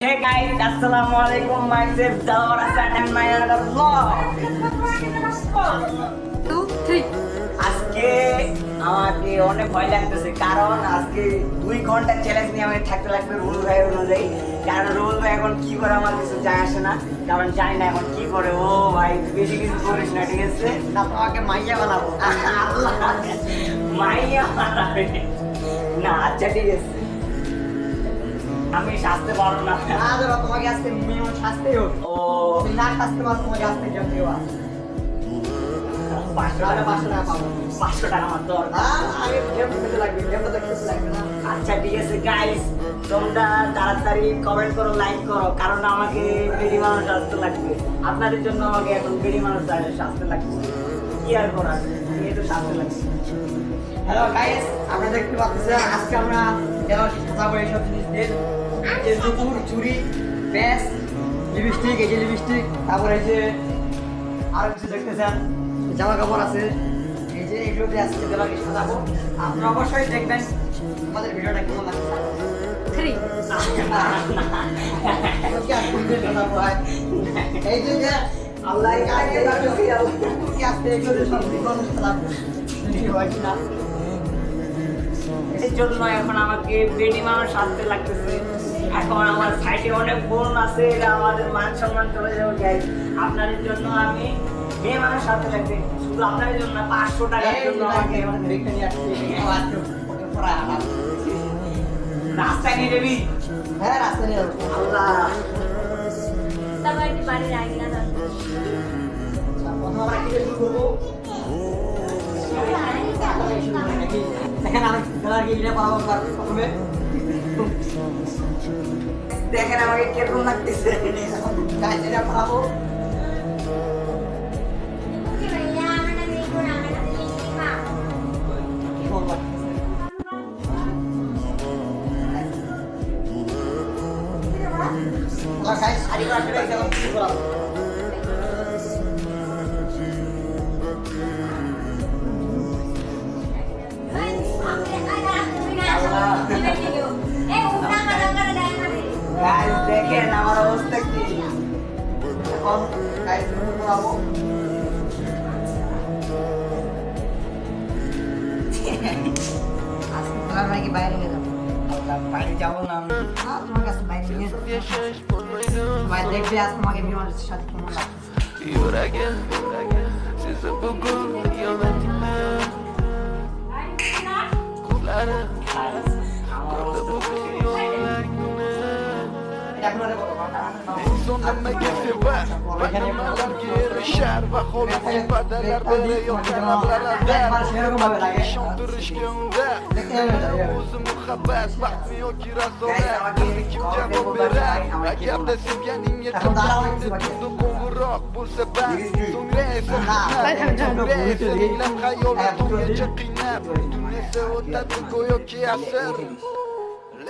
Hey guys, Assalamualaikum. Myself Dalwar Hasan and my another vlog. two, three. আজকে আমাকে অনেক ভয় লাগতেছে কারণ আজকে দুই ঘণ্টা চ্যালেঞ্জ নিয়ে আমাকে থাকতে লাগবে রুল ভাই অনুযায়ী কারণ রুল ভাই এখন কি করে আমার কিছু যায় আসে না কারণ জানি না এখন কি করে ও ভাই তুই বেশি কিছু করিস না ঠিক আছে না তোমাকে মাইয়া বানাবো আল্লাহ, মাইয়া বানাবে। না আচ্ছা ঠিক আছে আমি সাজতে পারব না। না ধরো তোমাকে আজকে মিনিমাম শাস্তেই হোক ও। না শাস্তে পারো তোমাকে আজকে জল দেওয়া পাঁচশো টাকা। পাঁচশো টাকা পাবো। পাঁচশো টাকা আমার দরকার। আর গেম খেলতে লাগবে গেমটা তো খেলতে লাগবে না। আচ্ছা ঠিক আছে গাইস তোমরা তাড়াতাড়ি কমেন্ট করো লাইক করো কারণ আমাকে বেড়ি মানুষ আসতে লাগবে। আপনাদের জন্য আমাকে এখন বেড়ি মানুষ আসতে লাগবে কি আর করার? এই তো সাজতে লাগছে। হ্যালো গাইস আপনারা দেখতে পাচ্ছেন আজকে আমরা এবার সাজাবো এইসব জিনিস দিয়ে যে দুপুর চুরি ব্যাস লিপস্টিক এই যে লিপস্টিক তারপরে এই যে আরও কিছু দেখতেছেন জামা কাপড় আছে। এই যে এগুলো দিয়ে আজকে দেবাকে সাজাবো। আপনারা অবশ্যই দেখবেন আমাদের ভিডিওটা কেমন লাগছে। এই যে আল্লাহ এর জন্য এখন আমাকে বেডি মানুষ আসতে লাগতেছে। এখন আমার সাইডে অনেক বোন আছে এরা আমাদের মান সম্মান চলে যাবে গাইস আপনাদের জন্য আমি মেয়ে মানুষ আসতে লাগবে। শুধু আপনাদের জন্য পাঁচশো টাকার জন্য আমাকে রাস্তায় নিয়ে যাবি? হ্যাঁ রাস্তা নিয়ে যাব। আল্লাহ। তারপর একটি বাড়ির আইনা দরকার। প্রথম আমরা কি করব? দেখেন আমি খেলার গিয়ে পাবো প্রথমে। দেখেন আমাকে কীরকম লাগতেছে। যেটা পাবো শাড়ি কাটতে গেলাম শুরু করলাম গাইস দেখেন আমার অবস্থা কি এখন গাছ শুরু করাবো আজকে খেলার নাকি বাইরে নিয়ে যাব আল্লাহ বাড়ি যাব না আমি না তোমার কাছে বাইরে নিয়ে যাব ভাই দেখবে আজ তোমাকে বিমানের সাথে কেমন লাগছে uzun emeğisi var Benim geri şer ve kolum ifadeler veriyorken ablalar der Akışım duruşkunda Uzun muhabbet. Bakmıyor ki razona Kim cevap verer Eğer de sevgenin yetim Tuttum konvurak bu sefer Sonra ise hizmet Sonra ise dinlem hayal Tüm gece kıymet Dün ise o tatlı koyuyor ki asır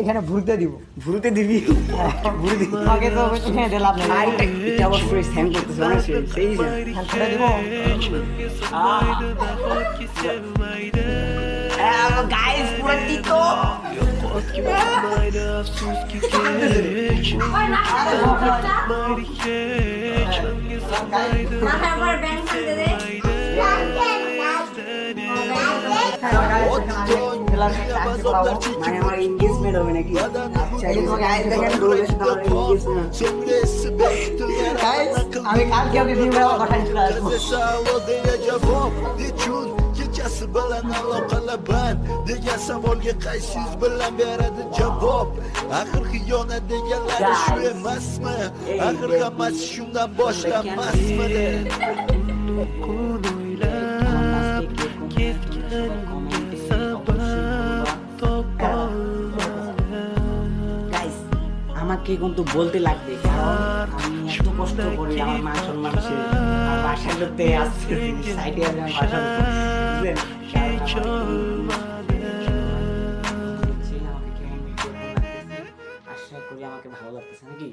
এখানে ভুরতে দিব। ভুরুতে দিবি? ভুরু দিবি। আগে তো এখানে দিলাম না। আর এটা অবশ্যই স্যাম করতেছে অনেক সেই দিব। গাইস পুরো ব্যাংক দে। মানে আমার এনগেজমেন্ট হবে নাকি আচ্ছা এই তোমাকে আইস দেখেন রোলের সাথে আমার এনগেজমেন্ট গাইস আমি কালকে ওকে দিন বেলা পাঠাই চলে আসব Axir xiyonat deganlari shu emasmi? Axir hammasi shundan boshlanmasmidi? Guys আমাকে আমাকে কিন্তু বলতে লাগবে, কারণ আমি এত কষ্ট করি আমার মান সম্মান সে বাসার লোকতে আসছে সাইডে আছে আমার বাসার আমাকে ভালো লাগতেছে নাকি?